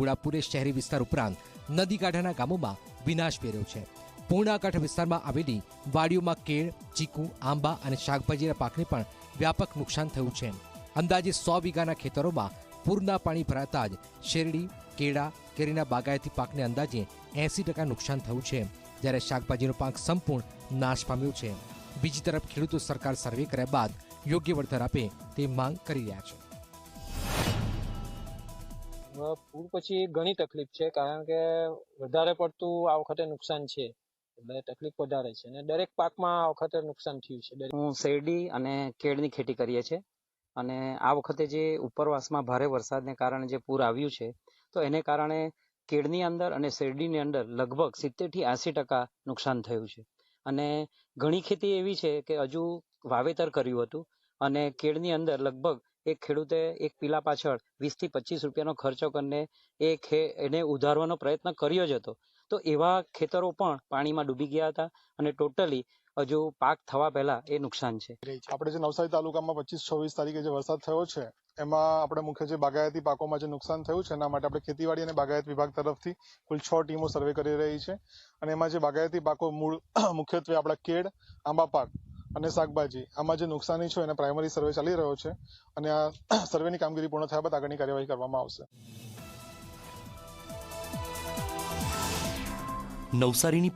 ગુડાપુરે શહેરી વિસ્તાર ઉપરાંત નદી કાંઠાના ગામોમાં વિનાશ પહેર્યો છે. પૂર્ણાકાંઠ વિસ્તારમાં આવેલી વાડીઓમાં કેળ, ચીકુ, આંબા અને શાકભાજીના પાકને પણ વ્યાપક નુકસાન થયું છે. અંદાજે સો વીઘાના ખેતરોમાં પૂરના પાણી ભરાતા જ શેરડી, કેળા, કેરીના બાગાયતી પાકને અંદાજે એંસી ટકા નુકસાન થયું છે. જ્યારે શાકભાજીનો પાક સંપૂર્ણ નાશ પામ્યો છે. બીજી તરફ ખેડૂતો સરકાર સર્વે કર્યા બાદ યોગ્ય વળતર આપે તે માંગ કરી રહ્યા છે. પૂર પછી ઘણી તકલીફ છે, કારણ કે વધારે પડતું આ વખતે નુકસાન છે. એટલે તકલીફ વધારે છે અને દરેક પાકમાં આ વખતે નુકસાન થયું છે. હું શેરડી અને કેળની ખેતી કરીએ છીએ અને આ વખતે જે ઉપરવાસમાં ભારે વરસાદને કારણે જે પૂર આવ્યું છે, તો એને કારણે કેળની અંદર અને શેરડીની અંદર લગભગ સિત્તેરથી એંસી ટકા નુકસાન થયું છે. અને ઘણી ખેતી એવી છે કે હજુ વાવેતર કર્યું હતું અને ખેડની અંદર લગભગ એક ખેડૂતે એક પીલા પાછળ વીસથી પચીસ રૂપિયાનો ખર્ચો કરીને એ ખે, એને ઉધારવાનો પ્રયત્ન કર્યો જ હતો. તો એવા ખેતરો પણ પાણીમાં ડૂબી ગયા હતા અને ટોટલી હજુ પાક થવા પહેલા એ નુકસાન છે. આપણે જે નવસારી તાલુકામાં પચીસ છવ્વીસ તારીખે જે વરસાદ થયો છે, એમાં આપણે મુખ્ય જે બાગાયતી પાકોમાં જે નુકસાન થયું છે, એના માટે આપણે ખેતીવાડી અને બાગાયત વિભાગ તરફથી કુલ છ ટીમો સર્વે કરી રહી છે. અને એમાં જે બાગાયતી પાકો મૂળ, મુખ્યત્વે આપણા કેળ આંબા પાક અને શાકભાજી. આમાં જે નુકસાની છે, એને પ્રાઇમરી સર્વે ચાલી રહ્યો છે અને આ સર્વેની કામગીરી પૂર્ણ થયા બાદ આગળની કાર્યવાહી કરવામાં આવશે. નવસારીની